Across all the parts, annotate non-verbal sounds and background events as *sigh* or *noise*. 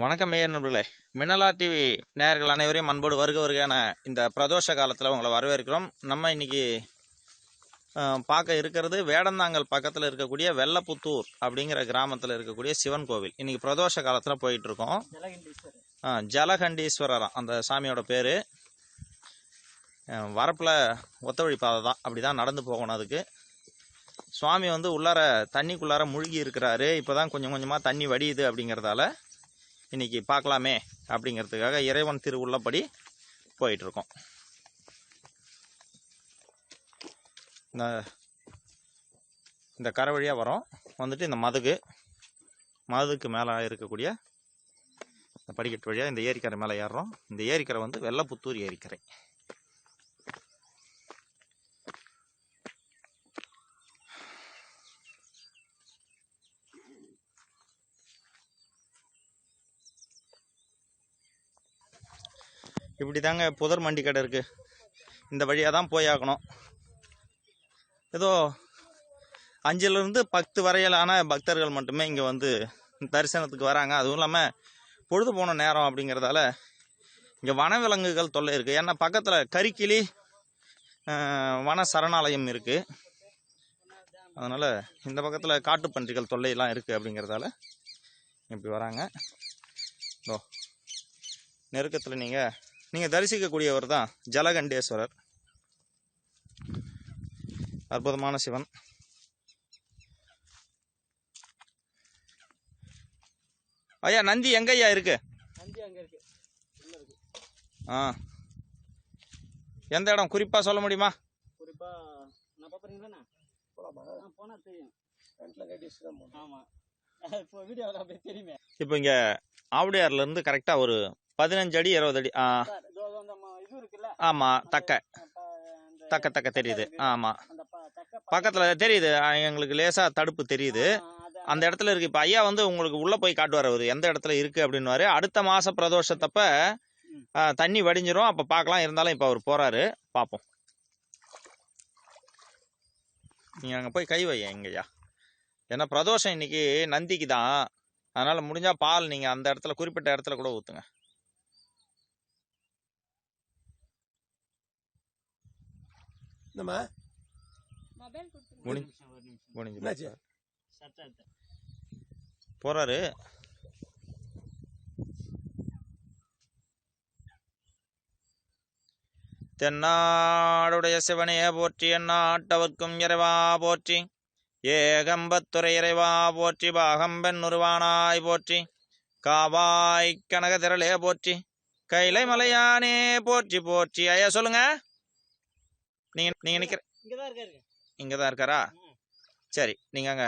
வணக்கம் மேயர் நண்பர்களே. மின்னலா டிவி நேர்கள் அனைவரையும் அன்போடு வருக வருகையான இந்த பிரதோஷ காலத்தில் உங்களை வரவேற்கிறோம். நம்ம இன்னைக்கு பார்க்க இருக்கிறது வேடந்தாங்கல் பக்கத்தில் இருக்கக்கூடிய வெள்ளப்புத்தூர் அப்படிங்கிற கிராமத்தில் இருக்கக்கூடிய சிவன் கோவில். இன்னைக்கு பிரதோஷ காலத்தில் போயிட்டு இருக்கோம் ஜலகண்டீஸ்வரராம் அந்த சாமியோட பேர். வரப்பில் ஒத்தவழிப்பாதை பாதை தான். அப்படி தான் நடந்து போகணும் அதுக்கு. சுவாமி வந்து உள்ளார தண்ணிக்குள்ளார முழுகி இருக்கிறாரு. இப்போ தான் கொஞ்சம் கொஞ்சமாக தண்ணி வடியுது அப்படிங்கிறதால இன்னைக்கு பார்க்கலாமே அப்படிங்கிறதுக்காக இறைவன் திருவுள்ளபடி போயிட்டுருக்கோம். இந்த இந்த கரை வழியாக வரோம். வந்துட்டு இந்த மதுகு மதுக்கு மேலே இருக்கக்கூடிய இந்த படிக்கட்டு வழியாக இந்த ஏரிக்கரை மேலே ஏறுறோம். இந்த ஏரிக்கரை வந்து வெள்ளப்புத்தூர் ஏரிக்கரை. இப்படி தாங்க புதர் மண்டி கடை இருக்குது இந்த வழியாக தான் போயாகணும். ஏதோ அஞ்சிலிருந்து பத்து வரையிலான பக்தர்கள் மட்டுமே இங்கே வந்து தரிசனத்துக்கு வராங்க. அதுவும் இல்லாமல் பொழுது போன நேரம் அப்படிங்கிறதால இங்கே வனவிலங்குகள் தொல்லை இருக்குது ஏன்னா பக்கத்தில் கரிக்கிளி வன சரணாலயம் இருக்குது அதனால் இந்த பக்கத்தில் காட்டுப்பன்றிகள் தொல்லையெல்லாம் இருக்குது அப்படிங்கிறதால இப்படி வராங்க. ஓ நெருக்கத்தில் நீங்கள் நீங்கள் தரிசிக்கக்கூடியவர் தான் ஜலகண்டேஸ்வரர். அற்புதமான சிவன். ஐயா நந்தி எங்க ஐயா இருக்கு? நந்தி அங்க இருக்கு. உள்ள இருக்கு. ஆ. எந்த இடம்? குறிப்பா சொல்ல முடியுமா? *laughs* இப்போ வீடியோவில் அப்படியே தெரியுமே. இப்போ இங்க ஆவுடையார்ல இருந்து கரெக்டா ஒரு பதினஞ்சு அடி இருபது அடி ஆ சார் இதோ அந்த ம- இது இருக்குல்ல? ஆமா தக்க. தக்க தக்க தெரியுது. ஆமா. அந்த ப- தக்க பக்கத்துல தெரியுது. எங்களுக்கு லேசா தடுப்பு தெரியுது. அந்த இடத்துல இருக்கு. இப்ப ஐயா வந்து உங்களுக்கு உள்ள போய் காட்டுவார் அவரு. எந்த இடத்துல இருக்கு அப்படின்னுவாரு. அடுத்த மாச பிரதோஷத்தப்ப தண்ணி வடிஞ்சிரும். அப்ப பார்க்கலாம் இருந்தாலும் இப்ப அவர் போறாரு. பாப்போம். நீங்க அங்க போய் கை வைய எங்கய்யா ஏன்னா பிரதோஷம் இன்னைக்கு நந்திக்கு தான். அதனால முடிஞ்சா பால் நீங்க அந்த இடத்துல குறிப்பிட்ட இடத்துல கூட ஊத்துங்க. முடிஞ்சு என்னாச்சு? போறாரு. தென்னாடுடைய சிவனே போற்றி எந்நாட்டவர்க்கும் இறைவா போற்றி ஏகம்பத்துறை இறைவா போற்றி பாகம்பெண் உருவானாய் போற்றி காவாய் கனக திரளே போற்றி கைலை மலையானே போற்றி போற்றி. ஐயா சொல்லுங்க. நீங்க நீங்க நிக்கிற இங்கதான் இருக்காரு இங்கதான் இருக்காரா. சரி நீங்க அங்க.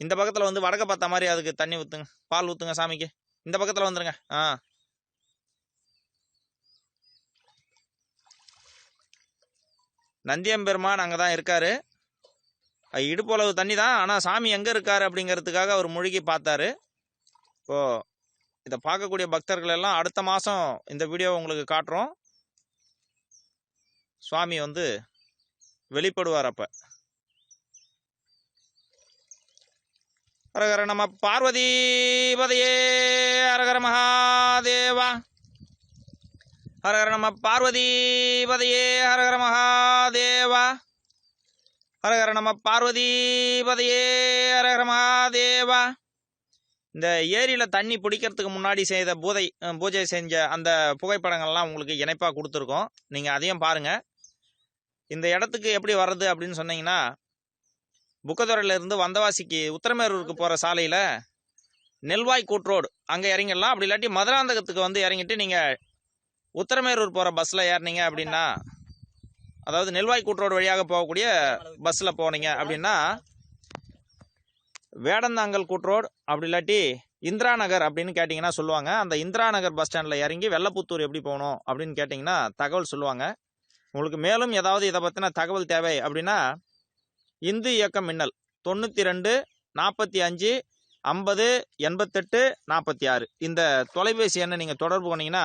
இந்த பக்கத்துல வந்து வடக்க பார்த்த மாதிரி அதுக்கு தண்ணி ஊத்துங்க பால் ஊத்துங்க சாமிக்கு. இந்த பக்கத்துல வந்துருங்க. ஆ. நந்தியம்பெருமான் அங்கே தான் இருக்காரு. இடுப்பளவு தண்ணி தான் ஆனால் சாமி எங்கே இருக்காரு அப்படிங்கிறதுக்காக அவர் முழுகி பார்த்தாரு. இப்போ இதை பார்க்கக்கூடிய பக்தர்கள் எல்லாம் அடுத்த மாதம் இந்த வீடியோ உங்களுக்கு காட்டுறோம். சுவாமி வந்து வெளிப்படுவார் அப்போ. அரகர நம பார்வதி பதையே ஹரஹர மகாதேவா. ஹரஹர நம பார்வதி பதையே ஹரஹர மகாதேவா. ஹரஹர நம பார்வதி பதையே ஹரஹர மகாதேவா. இந்த ஏரியில் தண்ணி பிடிக்கிறதுக்கு முன்னாடி செய்த பூதை பூஜை செஞ்ச அந்த புகைப்படங்கள்லாம் உங்களுக்கு இணைப்பாக கொடுத்துருக்கோம். நீங்கள் அதையும் பாருங்கள் இந்த இடத்துக்கு எப்படி வர்றது அப்படின்னு சொன்னீங்கன்னா புக்கதுறையிலேருந்து வந்தவாசிக்கு உத்தரமேரூருக்கு போகிற சாலையில் நெல்வாய் கூட் ரோடு. அங்கே இறங்கிடலாம். அப்படி இல்லாட்டி மதுராந்தகத்துக்கு வந்து இறங்கிட்டு நீங்கள் உத்தரமேரூர் போகிற பஸ்ஸில் ஏறினீங்க அப்படின்னா அதாவது நெல்வாய் கூட் ரோடு வழியாக போகக்கூடிய பஸ்ஸில் போனீங்க அப்படின்னா வேடந்தாங்கல் கூட் ரோடு அப்படி இல்லாட்டி இந்திரா நகர் அப்படின்னு கேட்டிங்கன்னா சொல்லுவாங்க. அந்த இந்திரா நகர் பஸ் ஸ்டாண்டில் இறங்கி வெள்ளப்புத்தூர் எப்படி போகணும் அப்படின்னு கேட்டிங்கன்னா தகவல் சொல்லுவாங்க. உங்களுக்கு மேலும் ஏதாவது இதை பற்றின தகவல் தேவை அப்படின்னா இந்து இயக்கம் மின்னல் தொண்ணூற்றி ரெண்டு நாற்பத்தி அஞ்சு ஐம்பது எண்பத்தெட்டு நாற்பத்தி ஆறு இந்த தொலைபேசி எண்ணை நீங்கள் தொடர்பு பண்ணிங்கன்னா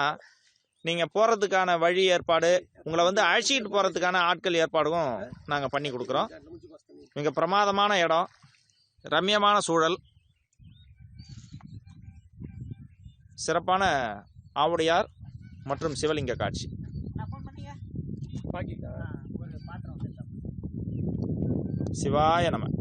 நீங்கள் போகிறதுக்கான வழி ஏற்பாடு உங்களை வந்து அழைச்சிக்கிட்டு போகிறதுக்கான ஆட்கள் ஏற்பாடும் நாங்கள் பண்ணி கொடுக்குறோம். மிக பிரமாதமான இடம் ரம்யமான சூழல் சிறப்பான ஆவுடையார் மற்றும் சிவலிங்க காட்சி. శివాయ నమ.